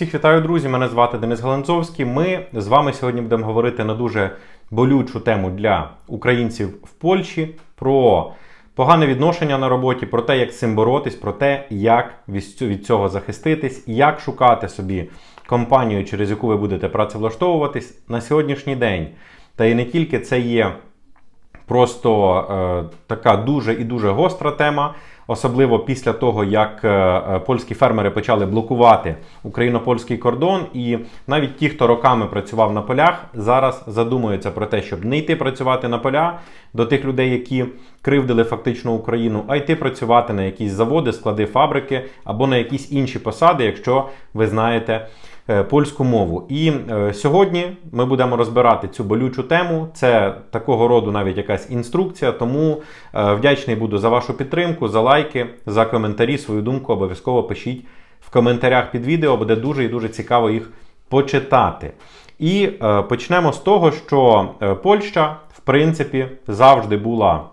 Всіх вітаю, друзі! Мене звати Денис Галанцовський. Ми з вами сьогодні будемо говорити на дуже болючу тему для українців в Польщі про погане відношення на роботі, про те, як з цим боротись, про те, як від цього захиститись, як шукати собі компанію, через яку ви будете працевлаштовуватись на сьогоднішній день. Та і не тільки це є просто е, така дуже і дуже гостра тема, особливо після того, як е, е, польські фермери почали блокувати україно-польський кордон, і навіть ті, хто роками працював на полях, зараз задумуються про те, щоб не йти працювати на поля до тих людей, які кривдили фактично Україну, а йти працювати на якісь заводи, склади, фабрики або на якісь інші посади, якщо ви знаєте польську мову. І е, сьогодні ми будемо розбирати цю болючу тему. Це такого роду навіть якась інструкція. Тому е, вдячний буду за вашу підтримку, за лайки, за коментарі. Свою думку обов'язково пишіть в коментарях під відео. Буде дуже і дуже цікаво їх почитати. І е, почнемо з того, що е, Польща, в принципі, завжди була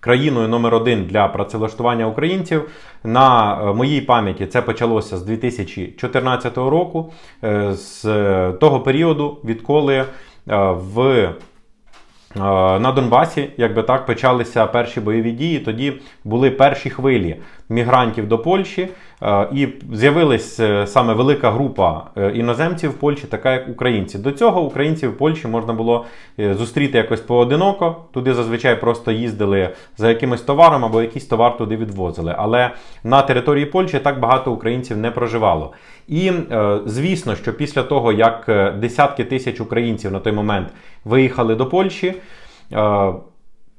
країною номер один для працевлаштування українців. На е, моїй пам'яті це почалося з 2014 року, е, з е, того періоду, відколи в на Донбасі, якби так, почалися перші бойові дії. Тоді були перші хвилі мігрантів до Польщі, і з'явилась е, саме велика група е, іноземців в Польщі, така як українці. До цього українців в Польщі можна було е, зустріти якось поодиноко. Туди зазвичай просто їздили за якимось товаром або якийсь товар туди відвозили. Але на території Польщі так багато українців не проживало. І е, звісно, що після того, як е, десятки тисяч українців на той момент виїхали до Польщі, е,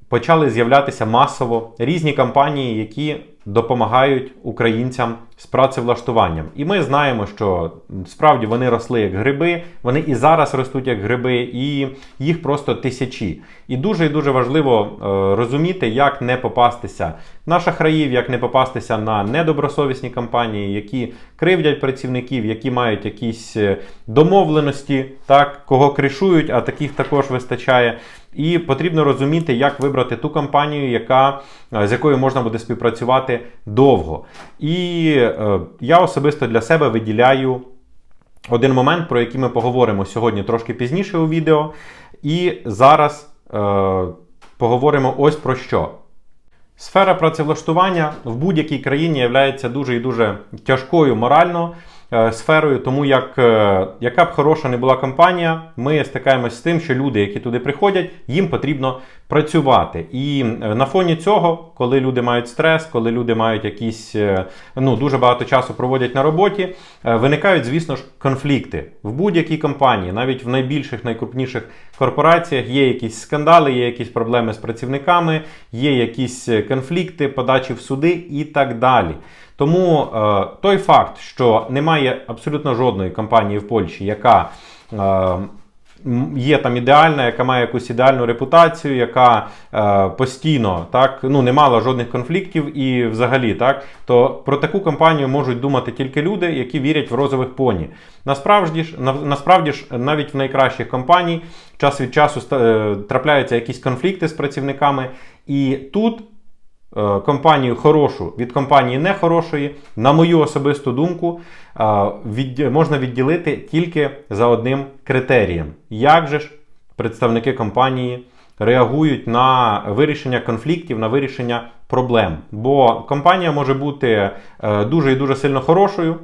почали з'являтися масово різні компанії, які допомагають українцям з працевлаштуванням. І ми знаємо, що справді вони росли як гриби, вони і зараз ростуть як гриби, і їх просто тисячі. І дуже і дуже важливо е, розуміти, як не попастися на шахраїв, як не попастися на недобросовісні компанії, які кривдять працівників, які мають якісь е, домовленості, так, кого кришують, а таких також вистачає. І потрібно розуміти, як вибрати ту компанію, яка, е, з якою можна буде співпрацювати довго. І е, я особисто для себе виділяю один момент, про який ми поговоримо сьогодні трошки пізніше у відео. І зараз е, поговоримо ось про що. Сфера працевлаштування в будь-якій країні є дуже і дуже тяжкою морально сферою, тому як е, яка б хороша не була компанія, ми стикаємось з тим, що люди, які туди приходять, їм потрібно працювати. І е, на фоні цього, коли люди мають стрес, коли люди мають якісь е, ну дуже багато часу проводять на роботі, е, виникають, звісно ж, конфлікти в будь-якій компанії, навіть в найбільших, найкрупніших корпораціях є якісь скандали, є якісь проблеми з працівниками, є якісь е, конфлікти, подачі в суди і так далі. Тому е, той факт, що немає абсолютно жодної компанії в Польщі, яка е, є там ідеальна, яка має якусь ідеальну репутацію, яка е, постійно так ну не мала жодних конфліктів і взагалі так, то про таку компанію можуть думати тільки люди, які вірять в розових поні. Насправді ж, на, насправді ж, навіть в найкращих компаній час від часу е, трапляються якісь конфлікти з працівниками, і тут компанію хорошу від компанії нехорошої, на мою особисту думку, е, від, можна відділити тільки за одним критерієм. Як же ж представники компанії реагують на вирішення конфліктів, на вирішення проблем? Бо компанія може бути е, дуже і дуже сильно хорошою.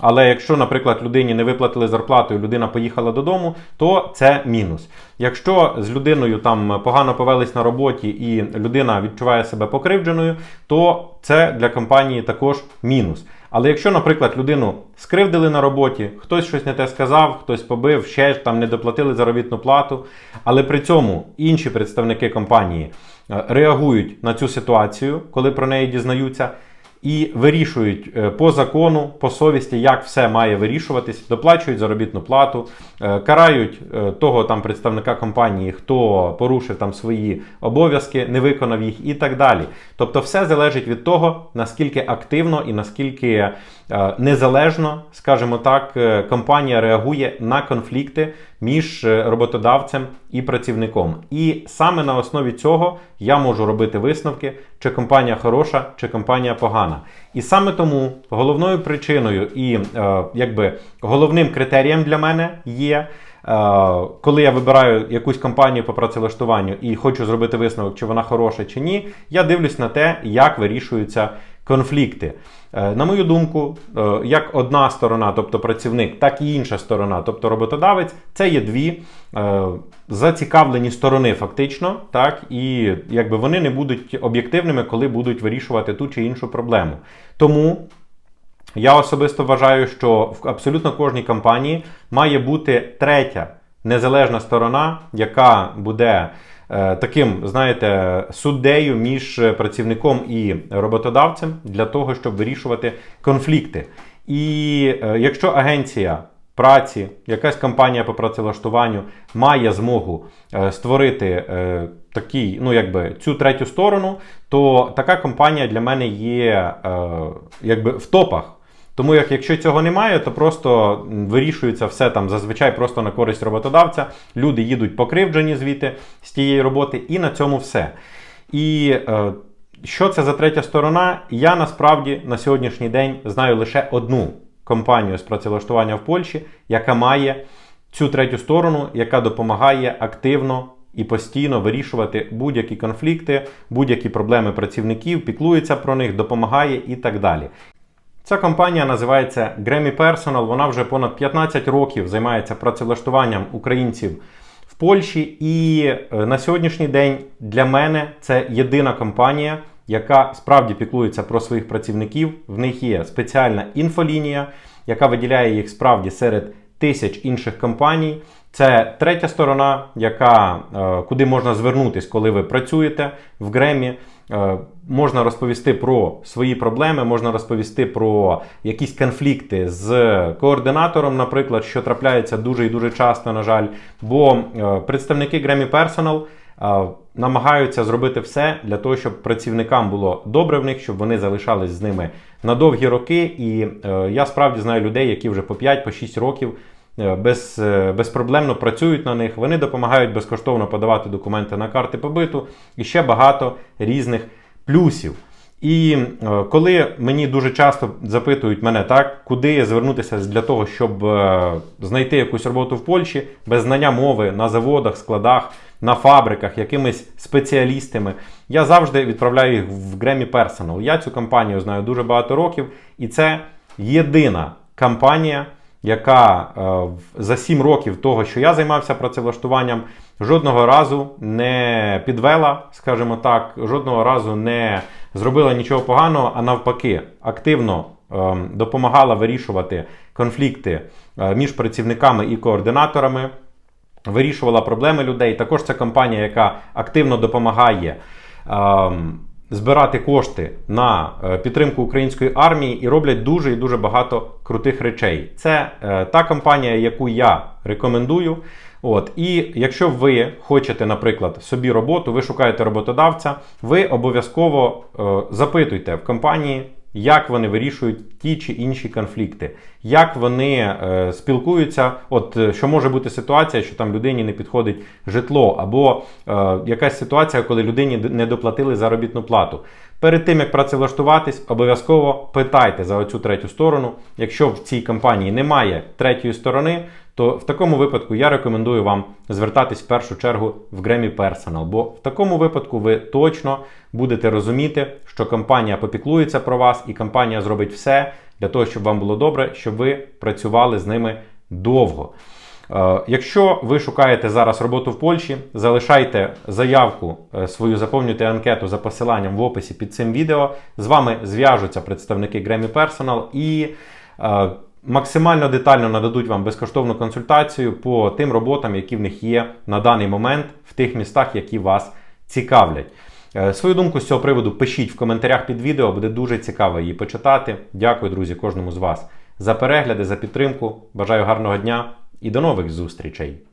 Але якщо, наприклад, людині не виплатили зарплату і людина поїхала додому, то це мінус. Якщо з людиною там погано повелись на роботі і людина відчуває себе покривдженою, то це для компанії також мінус. Але якщо, наприклад, людину скривдили на роботі, хтось щось не те сказав, хтось побив, ще там не доплатили заробітну плату, але при цьому інші представники компанії е, реагують на цю ситуацію, коли про неї дізнаються і вирішують е, по закону, по совісті, як все має вирішуватись, доплачують заробітну плату, е, карають е, того там представника компанії, хто порушив там свої обов'язки, не виконав їх і так далі. Тобто, все залежить від того, наскільки активно і наскільки незалежно, скажімо так, компанія реагує на конфлікти між роботодавцем і працівником. І саме на основі цього я можу робити висновки, чи компанія хороша, чи компанія погана. І саме тому головною причиною і е, якби головним критерієм для мене є. Е, Коли я вибираю якусь компанію по працевлаштуванню і хочу зробити висновок, чи вона хороша чи ні, я дивлюсь на те, як вирішуються конфлікти. Е, На мою думку, е, як одна сторона, тобто працівник, так і інша сторона, тобто роботодавець, це є дві е, зацікавлені сторони, фактично, так, і якби вони не будуть об'єктивними, коли будуть вирішувати ту чи іншу проблему. Тому я особисто вважаю, що в абсолютно кожній компанії має бути третя незалежна сторона, яка буде таким, знаєте, суддею між працівником і роботодавцем для того, щоб вирішувати конфлікти. І е, якщо агенція праці, якась компанія по працевлаштуванню має змогу е, створити е, такий, ну якби цю третю сторону, то така компанія для мене є е, якби в топах. Тому як якщо цього немає, то просто вирішується все там зазвичай просто на користь роботодавця. Люди їдуть покривджені звідти з тієї роботи, і на цьому все. І е, що це за третя сторона? Я насправді на сьогоднішній день знаю лише одну компанію з працевлаштування в Польщі, яка має цю третю сторону, яка допомагає активно і постійно вирішувати будь-які конфлікти, будь-які проблеми працівників, піклується про них, допомагає і так далі. Ця компанія називається Grammy Personal. Вона вже понад 15 років займається працевлаштуванням українців в Польщі. І е, на сьогоднішній день для мене це єдина компанія, яка справді піклується про своїх працівників. В них є спеціальна інфолінія, яка виділяє їх справді серед тисяч інших компаній. Це третя сторона, яка, е, куди можна звернутися, коли ви працюєте в Гремі. Е, Можна розповісти про свої проблеми, можна розповісти про якісь конфлікти з координатором, наприклад, що трапляється дуже і дуже часто, на жаль. Бо е, представники Grammy е, намагаються зробити все для того, щоб працівникам було добре в них, щоб вони залишались з ними на довгі роки. І я справді знаю людей, які вже по 5-6 років е, без, е, безпроблемно працюють на них. Вони допомагають безкоштовно подавати документи на карти побиту і ще багато різних плюсів. І е, коли мені дуже часто запитують мене, так, куди звернутися для того, щоб е, знайти якусь роботу в Польщі без знання мови на заводах, складах, на фабриках, якимись спеціалістами, я завжди відправляю їх в Grammy Personal. Я цю компанію знаю дуже багато років, і це єдина компанія, яка е, за 7 років того, що я займався працевлаштуванням, жодного разу не підвела, скажімо так, жодного разу не зробила нічого поганого, а навпаки, активно ем, допомагала вирішувати конфлікти е, між працівниками і координаторами. Вирішувала проблеми людей. Також це компанія, яка активно допомагає ем, збирати кошти на е, підтримку української армії і роблять дуже і дуже багато крутих речей. Це е, та компанія, яку я рекомендую. От, і якщо ви хочете, наприклад, собі роботу, ви шукаєте роботодавця, ви обов'язково е, запитуйте в компанії, як вони вирішують ті чи інші конфлікти, як вони е, спілкуються. От е, що може бути ситуація, що там людині не підходить житло, або е, якась ситуація, коли людині не доплатили заробітну плату. Перед тим як працевлаштуватись, обов'язково питайте за оцю третю сторону. Якщо в цій компанії немає третьої сторони, то в такому випадку я рекомендую вам звертатись в першу чергу в Grammy Personal, бо в такому випадку ви точно будете розуміти, що компанія попіклується про вас, і компанія зробить все для того, щоб вам було добре, щоб ви працювали з ними довго. Е, Якщо ви шукаєте зараз роботу в Польщі, залишайте заявку е, свою, заповнюйте анкету за посиланням в описі під цим відео. З вами зв'яжуться представники Grammy Personal і е, максимально детально нададуть вам безкоштовну консультацію по тим роботам, які в них є на даний момент в тих містах, які вас цікавлять. Е, Свою думку з цього приводу пишіть в коментарях під відео, буде дуже цікаво її почитати. Дякую, друзі, кожному з вас за перегляди, за підтримку. Бажаю гарного дня і до нових зустрічей!